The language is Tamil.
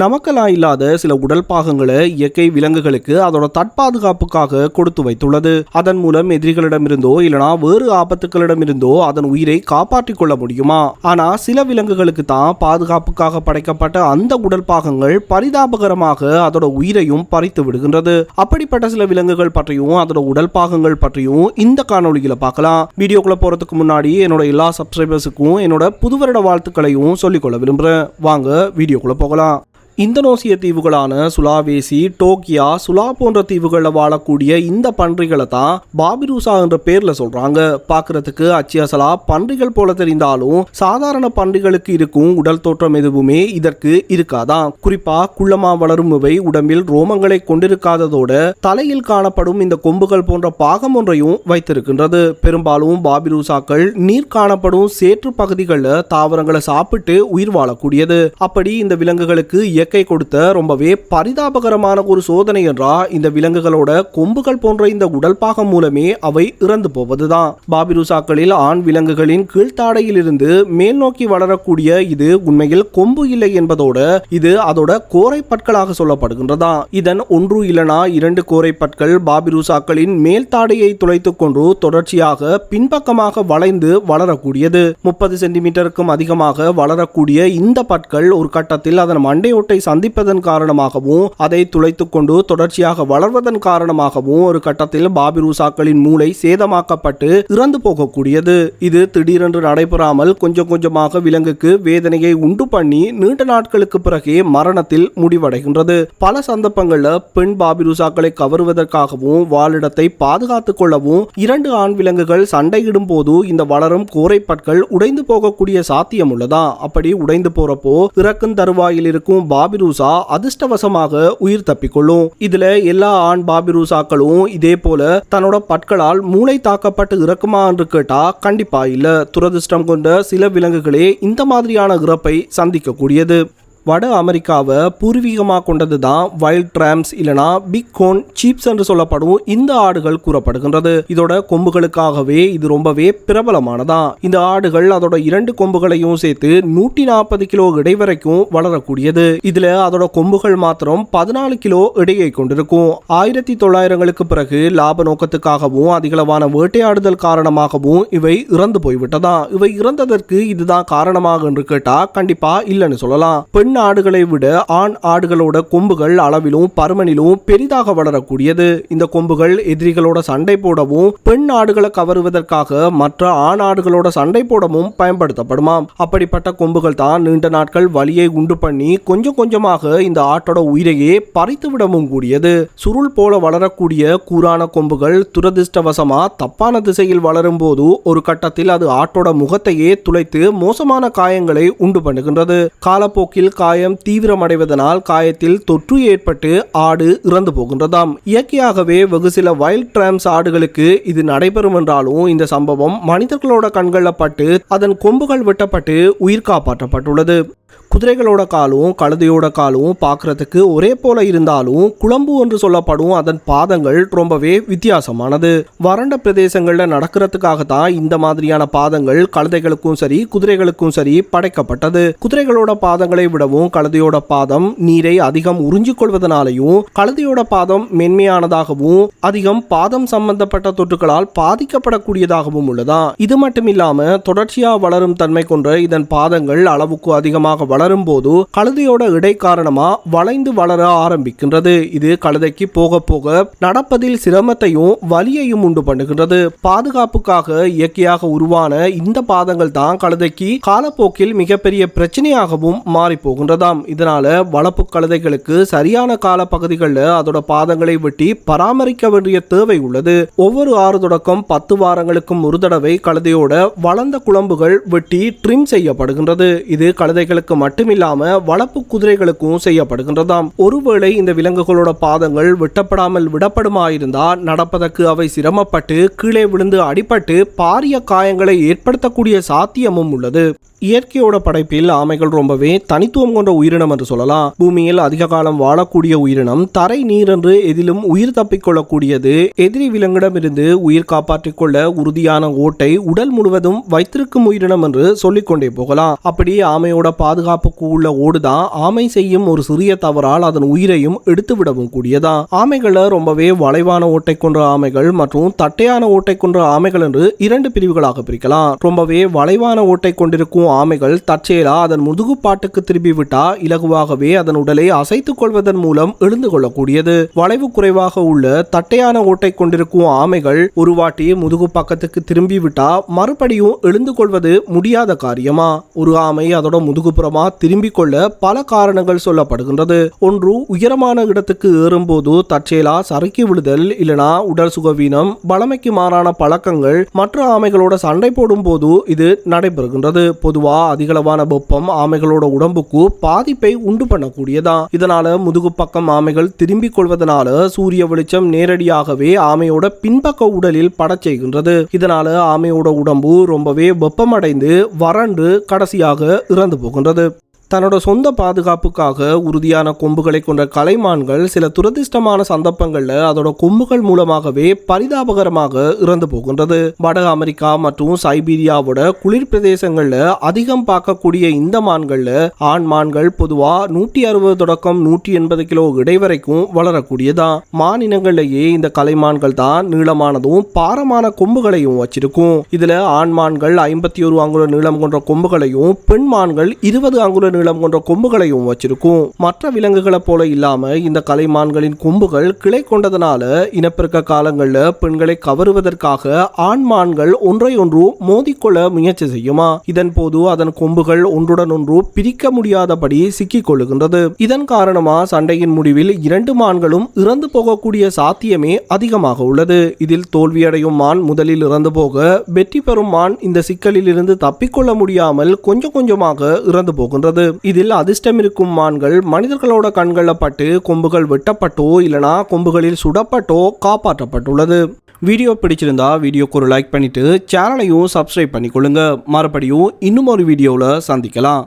நமக்கெல்லாம் இல்லாத சில உடல் பாகங்களை இயற்கை விலங்குகளுக்கு அதோட தற்பாதுகாப்புக்காக கொடுத்து வைத்துள்ளது. அதன் மூலம் எதிரிகளிடமிருந்தோ இல்லனா வேறு ஆபத்துக்களிடமிருந்தோ அதன் உயிரை காப்பாற்றிக் கொள்ள முடியுமா? ஆனா சில விலங்குகளுக்கு தான் பாதுகாப்புக்காக படைக்கப்பட்ட அந்த உடல் பாகங்கள் பரிதாபகரமாக அதோட உயிரையும் பறித்து விடுகின்றது. அப்படிப்பட்ட சில விலங்குகள் பற்றியும் அதோட உடல் பாகங்கள் பற்றியும் இந்த காணொலியில பார்க்கலாம். வீடியோக்குள்ள போறதுக்கு முன்னாடி என்னோட எல்லா சப்ஸ்கிரைபர்ஸுக்கும் என்னோட புது வருட வாழ்த்துக்களையும் சொல்லிக்கொள்ள விரும்புறேன். வாங்க வீடியோக்குள்ள போகலாம். இந்தோனேசிய தீவுகளான சுலாவேசி டோக்கியா சுலா போன்ற தீவுகளில் வாழக்கூடிய இந்த பன்றிகளை தான் பாபிரூசா என்ற பேர்ல சொல்றாங்க. பார்க்கறதுக்கு அச்சியசலா பன்றிகள் போல தெரிந்தாலும் சாதாரண பன்றிகளுக்கு இருக்கும் உடல் தோற்றம் எதுவுமே இதற்கு இருக்காதான் குறிப்பா குள்ளமா வளரும் இவை உடம்பில் ரோமங்களை கொண்டிருக்காததோட தலையில் காணப்படும் இந்த கொம்புகள் போன்ற பாகம் ஒன்றையும் வைத்திருக்கின்றது. பெரும்பாலும் பாபிரூசாக்கள் நீர் காணப்படும் சேற்று பகுதிகளில் தாவரங்களை சாப்பிட்டு உயிர் வாழக்கூடியது. அப்படி இந்த விலங்குகளுக்கு இயற்கை கொடுத்த ரொம்பவே பரிதாபகரமான ஒரு சோதனை என்றா இந்த விலங்குகளோட கொம்புகள் போன்ற இந்த உடல் பாகம் மூலமே அவை இறந்து போவதுதான். பாபிருசாக்களில் ஆண் விலங்குகளின் கீழ்த்தாடையில் இருந்து மேல் நோக்கி வளரக்கூடிய இது உண்மையில் கொம்பு இல்லை என்பதோட இது அதோட கோரை பற்களாக சொல்லப்படுகின்றதா. இதன் ஒன்று இல்லனா இரண்டு கோரை பற்கள் பாபிருசாக்களின் மேல் தாடையை துளைத்துக் கொண்டு தொடர்ச்சியாக பின்பக்கமாக வளைந்து வளரக்கூடியது. முப்பது சென்டிமீட்டருக்கும் அதிகமாக வளரக்கூடிய இந்த பற்கள் ஒரு கட்டத்தில் அதன் மண்டையொட்டை சந்திப்பதன் காரணமாகவும் அதை துளைத்துக் கொண்டு தொடர்ச்சியாக வளர்வதன் காரணமாகவும் ஒரு கட்டத்தில் பாபிரூசாக்களின் மூளை சேதமாக்கப்பட்டு இறந்து போகக்கூடியது. இது திடீரென்று நடைபெறாமல் கொஞ்சம் கொஞ்சமாக விலங்குக்கு வேதனையை உண்டு பண்ணி நீண்ட நாட்களுக்கு பிறகே மரணத்தில் முடிவடைகின்றது. பல சந்தர்ப்பங்களில் பெண் பாபிரூசாக்களை கவருவதற்காகவும் வாழிடத்தை பாதுகாத்துக் கொள்ளவும் இரண்டு ஆண் விலங்குகள் சண்டையிடும் போது இந்த வளரும் கோரைப்பற்கள் உடைந்து போகக்கூடிய சாத்தியம் உள்ளதா அப்படி உடைந்து போறப்போ இறக்கும் தருவாயில் இருக்கும் பாபிரூசா அதிர்ஷ்டவசமாக உயிர் தப்பிக்கொள்ளும். இதுல எல்லா ஆண் பாபிரூசாக்களும் இதே போல தன்னோட பற்களால் மூளை தாக்கப்பட்டு இறக்குமா என்று கேட்டா கண்டிப்பா இல்ல. துரதிர்ஷ்டம் கொண்ட சில விலங்குகளே இந்த மாதிரியான இறப்பை சந்திக்கக்கூடியது. வட அமெரிக்காவை பூர்வீகமாக கொண்டது தான் வைல்ட் ட்ராம்ஸ் இல்லனா பிக் கோன் சீப்ஸ் என்று சொல்லப்படும் இந்த ஆடுகள் கூறப்படுகின்றது. இதோட கொம்புகளுக்காகவே இது ரொம்பவே பிரபலமானதான். இந்த ஆடுகள் அதோட இரண்டு கொம்புகளையும் சேர்த்து நூற்றி நாற்பது கிலோ இடை வரைக்கும் வளரக்கூடியது. இதுல அதோட கொம்புகள் மாத்திரம் பதினாலு கிலோ இடையை கொண்டிருக்கும். ஆயிரத்தி தொள்ளாயிரங்களுக்கு பிறகு லாப நோக்கத்துக்காகவும் அதிகளவான வேட்டையாடுதல் காரணமாகவும் இவை இறந்து போய்விட்டதா? இவை இறந்ததற்கு இதுதான் காரணமாக என்று கேட்டா கண்டிப்பா இல்லைன்னு சொல்லலாம். பெண் பெண் ஆடுகளை விட ஆண் ஆடுகளோட கொம்புகள் அளவிலும் பருமனிலும் பெரிதாக வளரக்கூடியது. இந்த கொம்புகள் எதிரிகளோட சண்டை போடவும் பெண் ஆடுகளை கவருவதற்காக மற்ற ஆண் ஆடுகளோட சண்டை போடவும் பயன்படுத்தப்படுமாம் அப்படிப்பட்ட கொம்புகள் தான் நீண்ட நாட்கள் வலியை உண்டு பண்ணி கொஞ்சம் கொஞ்சமாக இந்த ஆட்டோட உயிரையே பறித்து விடவும் கூடியது. சுருள் போல வளரக்கூடிய கூரான கொம்புகள் துரதிர்ஷ்டவசமா தப்பான திசையில் வளரும் போது ஒரு கட்டத்தில் அது ஆட்டோட முகத்தையே துளைத்து மோசமான காயங்களை உண்டு பண்ணுகின்றது. காலப்போக்கில் காயம் தீவிரமடைவதனால் காயத்தில் தொற்று ஏற்பட்டு ஆடு இறந்து போகின்றதாம். இயற்கையாகவே வெகு சில வைல்ட் டிராம்ஸ் ஆடுகளுக்கு இது நடைபெறும் என்றாலும் இந்த சம்பவம் மனிதர்களோட கண்களில் பட்டு அதன் கொம்புகள் வெட்டப்பட்டு உயிர் காப்பாற்றப்பட்டுள்ளது. குதிரைகளோட காலும் கழுதையோட காலும் பார்க்கறதுக்கு ஒரே போல இருந்தாலும் குழம்பு என்று சொல்லப்படும் அதன் பாதங்கள் ரொம்பவே வித்தியாசமானது. வறண்ட பிரதேசங்களில் நடக்கிறதுக்காக தான் இந்த மாதிரியான பாதங்கள் கழுதைகளுக்கும் சரி குதிரைகளுக்கும் சரி படைக்கப்பட்டது. குதிரைகளோட பாதங்களை விடவும் கழுதையோட பாதம் நீரை அதிகம் உறிஞ்சிக் கொள்வதனாலையும் கழுதையோட பாதம் மென்மையானதாகவும் அதிகம் பாதம் சம்பந்தப்பட்ட தொற்றுகளால் பாதிக்கப்படக்கூடியதாகவும் உள்ளதா? இது மட்டும் இல்லாம வளரும் தன்மை கொண்ட இதன் பாதங்கள் அளவுக்கு அதிகமாக வளரும் போது கழுதையோட இடை காரணமா வளைந்து வளர ஆரம்பிக்கின்றது. இது கழுதைக்கு போக போக நடப்பதில் சிரமத்தையும் வலியையும் உண்டு பண்ணுகின்றது. பாதுகாப்புக்காக இயற்கையாக உருவான இந்த பாதங்கள் தான் கழுதைக்கு காலப்போக்கில் மிகப்பெரிய பிரச்சனையாகவும் மாறி போகின்றதாம் இதனால வளர்ப்பு கழுதைகளுக்கு சரியான கால பகுதிகளில் அதோட பாதங்களை வெட்டி பராமரிக்க வேண்டிய தேவை உள்ளது. ஒவ்வொரு ஆறு தொடக்கம் பத்து வாரங்களுக்கும் ஒரு தடவை கழுதையோட வளர்ந்த குழம்புகள் வெட்டி ட்ரிம் செய்யப்படுகின்றது. இது கழுதைகளுக்கு மட்டுமில்லாம வளப்பு குதிரைகளுக்கும் செய்யப்படுகின்றதாம். ஒருவேளை இந்த விலங்குகளோட பாதங்கள் வெட்டப்படாமல் விடப்படுமாயிருந்தா நடப்பதற்கு அவை சிரமப்பட்டு கீழே விழுந்து அடிபட்டு பாரிய காயங்களை ஏற்படுத்தக்கூடிய சாத்தியமும் உள்ளது. இயற்கையோட படைப்பில் ஆமைகள் ரொம்பவே தனித்துவம் கொண்ட உயிரினம் என்று சொல்லலாம். பூமியில் அதிக காலம் வாழக்கூடிய உயிரினம் தரை நீர் என்று எதிலும் உயிர் தப்பிக்கொள்ளக்கூடியது எதிரி விலங்கிடமிருந்து உயிர் காப்பாற்றிக் கொள்ள உறுதியான ஓட்டை உடல் முழுவதும் வைத்திருக்கும் உயிரினம் என்று சொல்லிக்கொண்டே போகலாம். அப்படி ஆமையோட பாதுகாப்புக்கு உள்ள ஓடுதான் ஆமை செய்யும் ஒரு சிறிய தவறால் அதன் உயிரையும் எடுத்து விடவும் கூடியதான் ஆமைகளை ரொம்பவே வளைவான ஓட்டை கொண்ட ஆமைகள் மற்றும் தட்டையான ஓட்டை கொன்ற ஆமைகள் என்று இரண்டு பிரிவுகளாக பிரிக்கலாம். ரொம்பவே வளைவான ஓட்டை கொண்டிருக்கும் ஆமைகள் தற்செயலா அதன் முதுகுப்பாட்டுக்கு திரும்பி திரும்பிவிட்டா இலகுவாகவே அதன் உடலை அசைத்துக் கொள்வதன் மூலம் எழுந்து கொள்ளக்கூடியது. வளைவு குறைவாக உள்ள தட்டையான ஓட்டை கொண்டிருக்கும் ஆமைகள் ஒரு வாட்டி முதுகு பக்கத்துக்கு திரும்பிவிட்டா மறுபடியும் எழுந்து கொள்வது முடியாத காரியமா? ஒரு ஆமை அதோட முதுகுப்புறமா திரும்பிக் கொள்ள பல காரணங்கள் சொல்லப்படுகின்றது. ஒன்று உயரமான இடத்துக்கு ஏறும்போது தற்செயலா சறுக்கி விழுதல் இல்லனா உடல் சுகவீனம் பழமைக்கு மாறான பழக்கங்கள் மற்ற ஆமைகளோட சண்டை போடும் போது இது நடைபெறுகின்றது. பொதுவாக பொதுவா அதிகளவான வெப்பம் ஆமைகளோட உடம்புக்கு பாதிப்பை உண்டு பண்ணக்கூடியதா? இதனால முதுகு பக்கம் ஆமைகள் திரும்பிக் கொள்வதனால சூரிய வெளிச்சம் நேரடியாகவே ஆமையோட பின்பக்க உடலில் படச் செய்கின்றது. இதனால ஆமையோட உடம்பு ரொம்பவே வெப்பமடைந்து வறண்டு கடைசியாக இறந்து போகின்றது. தன்னோட சொந்த பாதுகாப்புக்காக உறுதியான கொம்புகளை கொண்ட கலைமான்கள் சில துரதிர்ஷ்டமான சந்தர்ப்பங்களில் அதோட கொம்புகள் மூலமாகவே பரிதாபகரமாக இறந்து போகின்றது. வட அமெரிக்கா மற்றும் சைபீரியாவோட குளிர் பிரதேசங்களில் அதிகம் பார்க்கக்கூடிய இந்த மான்களில் ஆண் மான்கள் பொதுவாக நூற்றி அறுபது தொடக்கம் நூற்றி எண்பது கிலோ இடை வரைக்கும் வளரக்கூடியதான் மான் இந்த கலைமான்கள் தான் நீளமானதும் பாரமான கொம்புகளையும் வச்சிருக்கும். இதுல ஆண் மான்கள் ஐம்பத்தி ஒரு அங்குல நீளம் கொண்ட கொம்புகளையும் பெண் மான்கள் இருபது அங்குல நீளம் கொண்ட கொம்புகளையும் வச்சிருக்கும். மற்ற விலங்குகளை போல இல்லாம இந்த கலைமான்களின் கொம்புகள் கிளை கொண்டதனால இனப்பெருக்க காலங்கள்ல பெண்களை கவருவதற்காக ஆண் மான்கள் ஒன்றை மோதிக்கொள்ள முயற்சி செய்யுமா? இதன் போது அதன் கொம்புகள் ஒன்றுடன் ஒன்று பிரிக்க முடியாதபடி சிக்கிக் கொள்ளுகின்றது. இதன் காரணமா சண்டையின் முடிவில் இரண்டு மான்களும் இறந்து போகக்கூடிய சாத்தியமே அதிகமாக உள்ளது. இதில் தோல்வியடையும் மான் முதலில் இறந்து போக வெற்றி பெறும் மான் இந்த சிக்கலில் இருந்து தப்பிக்கொள்ள முடியாமல் கொஞ்சம் கொஞ்சமாக இறந்து போகின்றது. இதில் அதிர்ஷ்டம் இருக்கும் மான்கள் மனிதர்களோட கண்களில் பட்டு கொம்புகள் வெட்டப்பட்டோ இல்லனா கொம்புகளில் சுடப்பட்டோ காப்பாற்றப்பட்டுள்ளது. வீடியோ பிடிச்சிருந்தா வீடியோக்கு ஒரு லைக் பண்ணிட்டு சேனலையும் சப்ஸ்கிரைப் பண்ணிக்கொள்ளுங்க. மறுபடியும் இன்னும் ஒரு வீடியோவில் சந்திக்கலாம்.